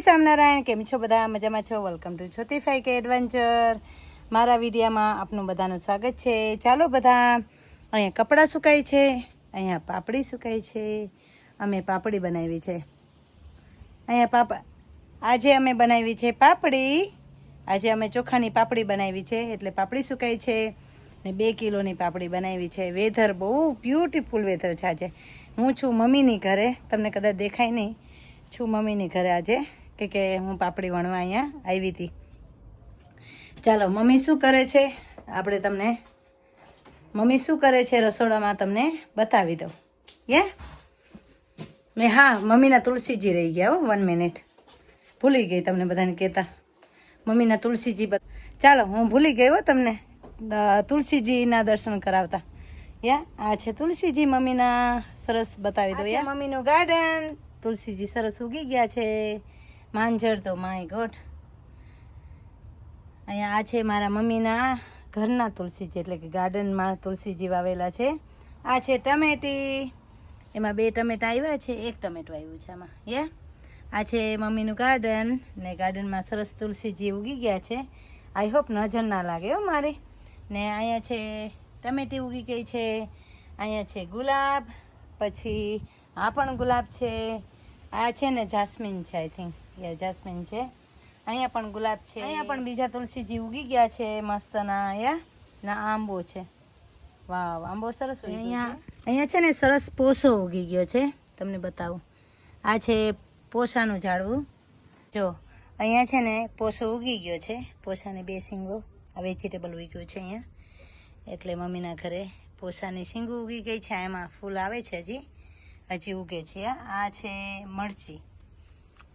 સ્વામિનારાયણ, કેમ છો બધા? મજામાં છો? વેલકમ ટુ છોતીફાઈ કે એડવેન્ચર મારા વિડીયામાં આપનું બધાનું સ્વાગત છે. ચાલો બધા, અહીંયા કપડાં સુકાય છે, અહીંયા પાપડી સુકાય છે, અમે પાપડી બનાવી છે. અહીંયા પાપ, આજે અમે બનાવી છે પાપડી. આજે અમે ચોખાની પાપડી બનાવી છે, એટલે પાપડી સુકાય છે. ને બે કિલોની પાપડી બનાવી છે. વેધર બહુ બ્યુટીફુલ વેધર છે આજે. હું છું મમ્મીની ઘરે, તમને કદાચ દેખાય નહીં. છું મમ્મીની ઘરે આજે કે કે હું પાપડી વણવા અહીંયા આવી હતી. ચાલો મમ્મી શું કરે છે? આપણે તમને મમ્મી શું કરે છે રસોડામાં તમને બતાવી દઉં. યે? મેં હા મમ્મીના તુલસીજી રહી ગયા હો વન મિનિટ ભૂલી ગઈ તમને બધાને કહેતા. મમ્મીના તુલસીજી ચાલો હું ભૂલી ગઈ હો તમને. તુલસીજીના દર્શન કરાવતા. યા આ છે તુલસીજી મમ્મીના સરસ બતાવી દો યા. મમ્મીનું ગાર્ડન તુલસીજી સરસ ઉગી ગયા છે. માંજર તો માય ગોડ અહીંયા આ છે મારા મમ્મીના ઘરના તુલસીજી, એટલે કે ગાર્ડનમાં તુલસીજી વાવેલા છે. આ છે ટમેટી. એમાં બે ટમેટા આવ્યા છે, એક ટમેટું આવ્યું છે આમાં. યે આ છે મમ્મીનું ગાર્ડન ને ગાર્ડનમાં સરસ તુલસીજી ઉગી ગયા છે. આઈ હોપ નજર ના લાગે હો મારી. ને અહીંયા છે ટમેટી ઉગી ગઈ છે. અહીંયા છે ગુલાબ, પછી આ પણ ગુલાબ છે. આ છે ને જાસ્મીન છે આઈ થિંક યા જાસ્મીન છે. અહીંયા પણ ગુલાબ છે. અહીંયા પણ બીજા તુલસીજી ઉગી ગયા છે મસ્તના યા ના આંબો છે. વાવ આંબો સરસ અહીંયા અહીંયા છે ને સરસ પોસો ઉગી ગયો છે. તમને બતાવું. આ છે પોસાનું ઝાડવું. જો અહીંયા છે ને પોસો ઉગી ગયો છે. પોસાની બે સિંગો. આ વેજીટેબલ ઉગ્યું છે અહીંયા. એટલે મમ્મીના ઘરે પોસાની સિંગો ઉગી ગઈ છે. એમાં ફૂલ આવે છે હજી. હજી ઉગે છે. આ છે મરચી.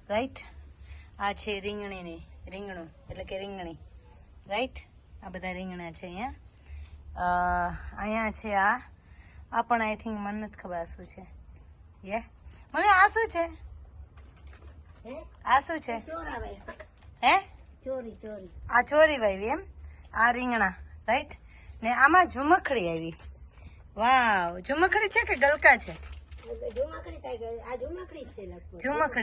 રાઈટ આ છે રીંગણીની રીંગણું એટલે કે રીંગણી. રાઈટ આ બધા રીંગણા છે અહીંયા. અહીંયા છે આ. આ પણ આઈ થિંક મને નથી ખબર આ શું છે. યે મને આ શું છે? આ શું છે? હે? ચોરી ચોરી. આ ચોરી વાવી એમ. આ રીંગણા. રાઈટ ને આમાં ઝુમખડી આવી. વાવ ઝુમખડી છે કે ગલકા છે? ઝુમકડી આ ઝુમકડી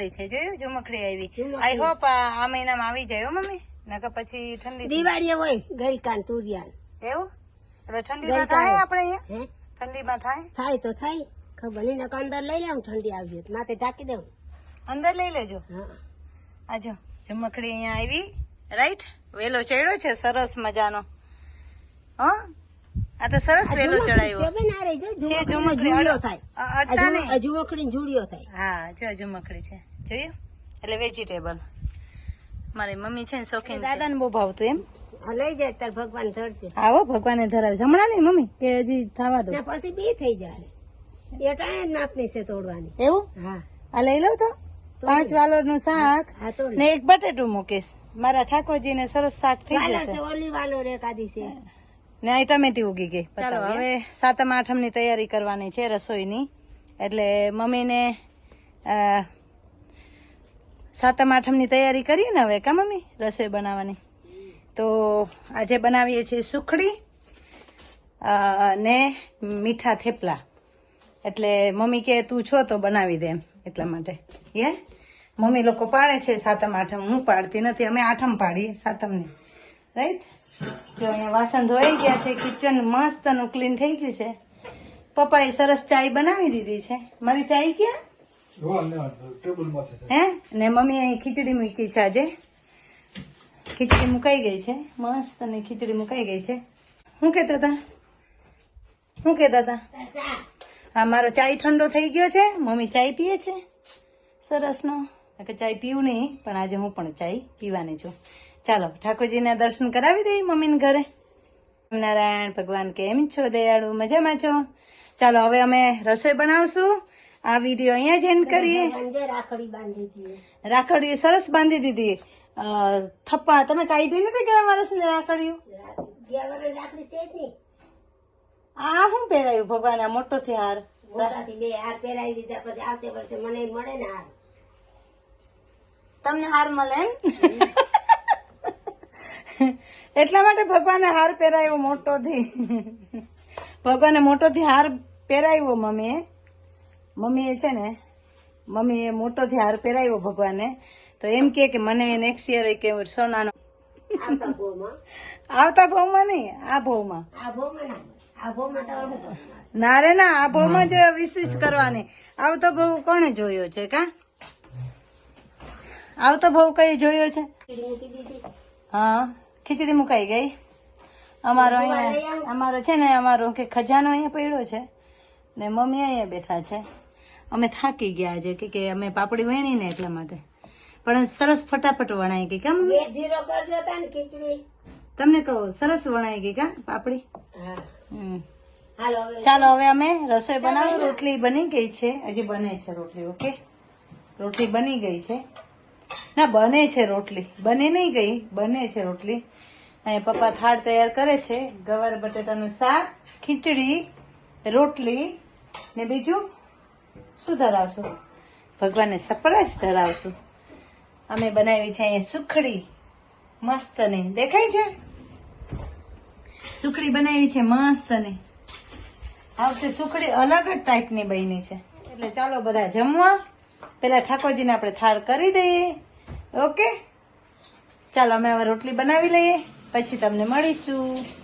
જ છે જોયું? ઝુમખડી આવી. આઈ હોપ આ મહિનામાં આવી જાય હો મમ્મી. નકર પછી ઠંડી દિવાળીએ હોય ગલકાન તુરિયાન. એવું? એટલે ઠંડીમાં થાય આપણે અહીંયા? ઠંડીમાં થાય? થાય તો થાય. ખબર નહીં નકર અંદર લઈ લેવું ઠંડી આવી માથે ઢાંકી દઉં અંદર લઈ લેજો. હા. આજો ઝુમખડી અહીંયા આવી. રાઈટ વેલો ચડ્યો છે સરસ મજાનો. હા? આ તો સરસ વેલો ચડાવ્યો. છે થાય. જુડિયો થાય. હા જો ઝુમખડી છે. જોયું? એટલે વેજીટેબલ મારી મમ્મી છે ને શોખીન દાદાને બહુ ભાવતું એમ? આ લઈ જાય તાર ભગવાન ધરજે. આવો ભગવાને ધરાવે. હમણાં નહીં મમ્મી? કે હજી થવા દો. પછી બી થઈ જાય. એ ટાણે જ માપની છે તોડવાની. એવું? હા. આ લઈ લઉં તો? પાંચ વાલોરનું શાક હા તોડ. ને એક બટેટું મૂકીશ. મારા ઠાકોરજી ને સરસ શાક થઈ જશે. છે ઓલી વાલોર એકાદી કાદી છે. ને આ ટમેટી ઉગી ગઈ. ચાલો હવે સાતમ આઠમની તૈયારી કરવાની છે રસોઈની. એટલે મમ્મીને સાતમ આઠમની તૈયારી કરીએ ને હવે કા મમ્મી? રસોઈ બનાવવાની. તો આજે બનાવીએ છીએ સુખડી ને મીઠા થેપલા. એટલે મમ્મી કે તું છો તો બનાવી દે એમ. એટલા માટે. યે મમ્મી લોકો પાડે છે સાતમ આઠમ. હું પાડતી નથી. અમે આઠમ પાડીએ સાતમની. રાઈટ જો અહીંયા વાસણ ધોઈ ગયા છે કિચન મસ્તનું ક્લીન થઈ ગયું છે. પપ્પાએ સરસ ચાય બનાવી દીધી છે. મારી ચાય ક્યાં? હે? ને મમ્મી અહીં ખીચડી મૂકી છે આજે. ખીચડી મુકાઈ ગઈ છે. મસ્ત ને ખીચડી મુકાઈ ગઈ છે. શું કહેતા હતા? શું કહેતા હતા? હા મારો ચાય ઠંડો થઈ ગયો છે. મમ્મી ચાય પીએ છે. સરસનો ચાય પીવું નહીં પણ આજે હું પણ ચાય પીવાની છું. ચાલો ઠાકોરજીના દર્શન કરાવી દઈએ મમ્મીને ઘરે. નારાયણ ભગવાન કેમ છો દયાળુ? મજામાં છો? ચાલો હવે અમે રસોઈ બનાવશું. આ વીડિયો અહીંયા જ એન્ડ કરીએ. રાખડી સરસ બાંધી દીધી. થપ્પા તમે કાઢી નથી ગયા વર્ષની રાખડ્યું આ શું પહેરાયું ભગવાન? આ મોટો થી હાર બે હાર પહેરાવી દીધા પછી આવતે વર્ષે મને મળે ને હાર. તમને હાર મળે એમ? એટલા માટે ભગવાને હાર પહેરાવ્યો મોટોથી. ભગવાને મોટોથી હાર પહેરાવ્યો મમ્મીએ. મમ્મીએ છે ને મમ્મીએ મોટોથી હાર પહેરાવ્યો ભગવાને. તો એમ કે કે મને નેક્સ્ટ યર કે સોનાનો આવતા ભાવમાં નહીં આ ભાવમાં ના રે ના આ ભાવમાં જ વિશેષ કરવાની. આવતો ભાવ કોણે જોયો છે કા? આવતો ભાવ કઈ જોયો છે? હા. ખીચડી મુકાઈ ગઈ. અમારો અહીંયા અમારો છે ને અમારો કે ખજાનો અહીંયા પડ્યો છે. ને મમ્મી અહીંયા બેઠા છે. અમે થાકી ગયા છે કે કે અમે પાપડી વેણી ને એટલા માટે. પણ સરસ ફટાફટ વણાઈ ગઈ કેમ જીરો કરજો તા ખીચડી. તમને કહું સરસ વણાઈ ગઈ કા પાપડી? ચાલો હવે અમે રસોઈ બનાવો. રોટલી બની ગઈ છે. હજી બને છે રોટલી ઓકે? રોટલી બની ગઈ છે. ના, બને છે રોટલી. બની નહીં ગઈ, બને છે રોટલી. અહીંયા પપ્પા થાળ તૈયાર કરે છે. ગવાર બટેટાનું શાક, ખીચડી, રોટલી ને બીજું શું ધરાવશું ભગવાનને સરપ્રાઈઝ ધરાવશું. અમે બનાવી છે અહીંયા સુખડી. મસ્ત ને દેખાય છે? સુખડી બનાવી છે મસ્ત ને આવશે સુખડી અલગ જ ટાઈપની બની છે. એટલે ચાલો બધા જમવા. પેલા ઠાકોરજીને આપણે થાળ કરી દઈએ. ઓકે? ચાલો અમે હવે રોટલી બનાવી લઈએ. પછી તમને મળીશું.